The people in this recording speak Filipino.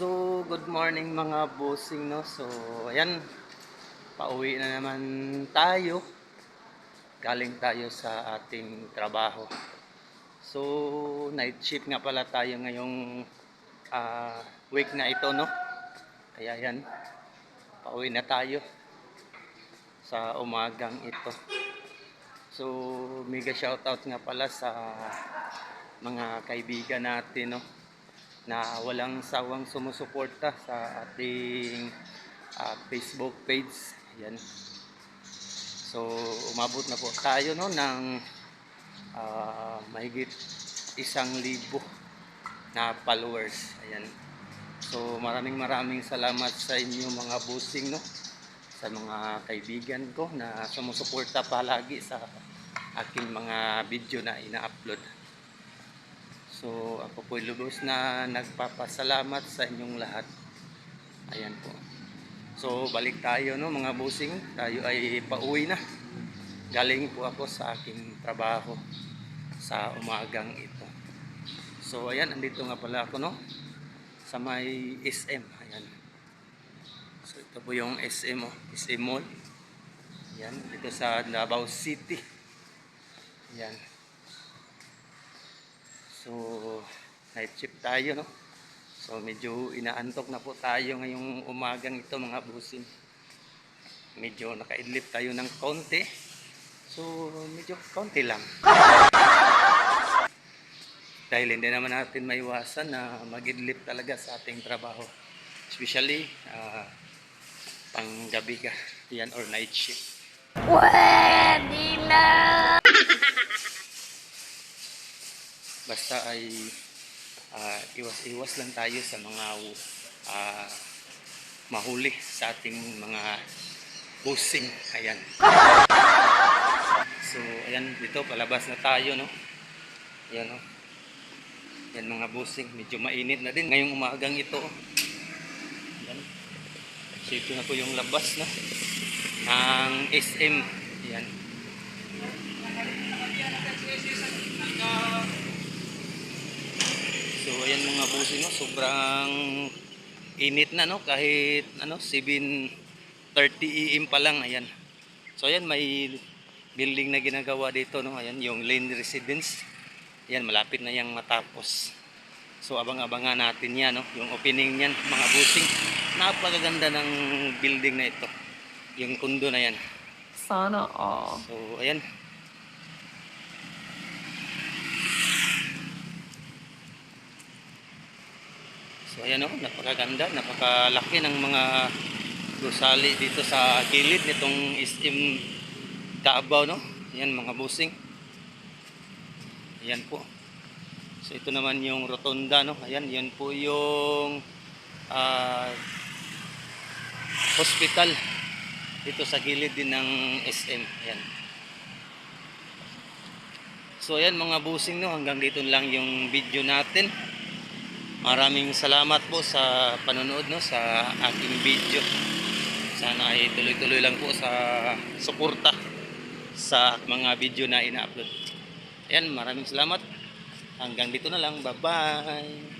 So, good morning mga bossing, no? So, ayan, pauwi na naman tayo. Galing tayo sa ating trabaho. So, night shift nga pala tayo ngayong ah, week na ito, no? Kaya yan, pauwi na tayo sa umagang ito. So, mega shoutout nga pala sa mga kaibigan natin, no? Na walang sawang sumusuporta sa ating ah, Facebook page. Yan. So, umabot na po tayo no ng ah, mahigit isang libo na followers. Ayan. So, maraming maraming salamat sa inyo mga busing no sa mga kaibigan ko na sumusuporta palagi sa aking mga video na ina-upload. So, ako po lubos na nagpapasalamat sa inyong lahat. Ayan po. So, balik tayo no mga busing. Tayo ay pauwi na. Galing po ako sa aking trabaho sa umagang ito. So, ayan, andito nga pala ako no sa may SM. Ayan. So, ito po yung SM, oh, SM Mall. Ayan, dito sa Davao City. Ayan. So, night shift tayo, no? So, medyo inaantok na po tayo ngayong umagang ito, mga busin. Medyo nakaidlip tayo ng konti. So, medyo konti lang. Dahil hindi naman natin maiwasan na magidlip talaga sa ating trabaho. Especially, ah, panggabi ka. Yan, or night shift. Pwede na! Basta ay ah, iwas-iwas lang tayo sa mga ah, mahuli sa ating mga busing. Ayan. So, ayan, dito palabas na tayo, no? Ayan, no? Yan mga busing, medyo mainit na din ngayong umagang ito. Ayan. So, ito na po yung labas, no? Ng SM. Ayan. So ayan mga busi no, sobrang init na no kahit ano 7:30 AM pa lang ayan. So ayan may building na ginagawa dito no, ayan yung Lane Residence. Ayan malapit na yang matapos. So abang-abangan natin yan no, yung opening niyan mga busing. Napakaganda ng building na ito. Yung kundo na yan. Sana all. So ayan, So ayan o, napakaganda, napakalaki ng mga gusali dito sa gilid nitong SM Davao no. Ayan mga busing. Ayan po. So ito naman yung rotonda no. Ayan, yan po yung ah, hospital dito sa gilid din ng SM. Ayan. So ayan mga busing no, hanggang dito lang yung video natin. Maraming salamat po sa panonood no sa aking video. Sana ay tuloy-tuloy lang po sa suporta sa mga video na ina-upload. Ayan, maraming salamat. Hanggang dito na lang. Bye-bye.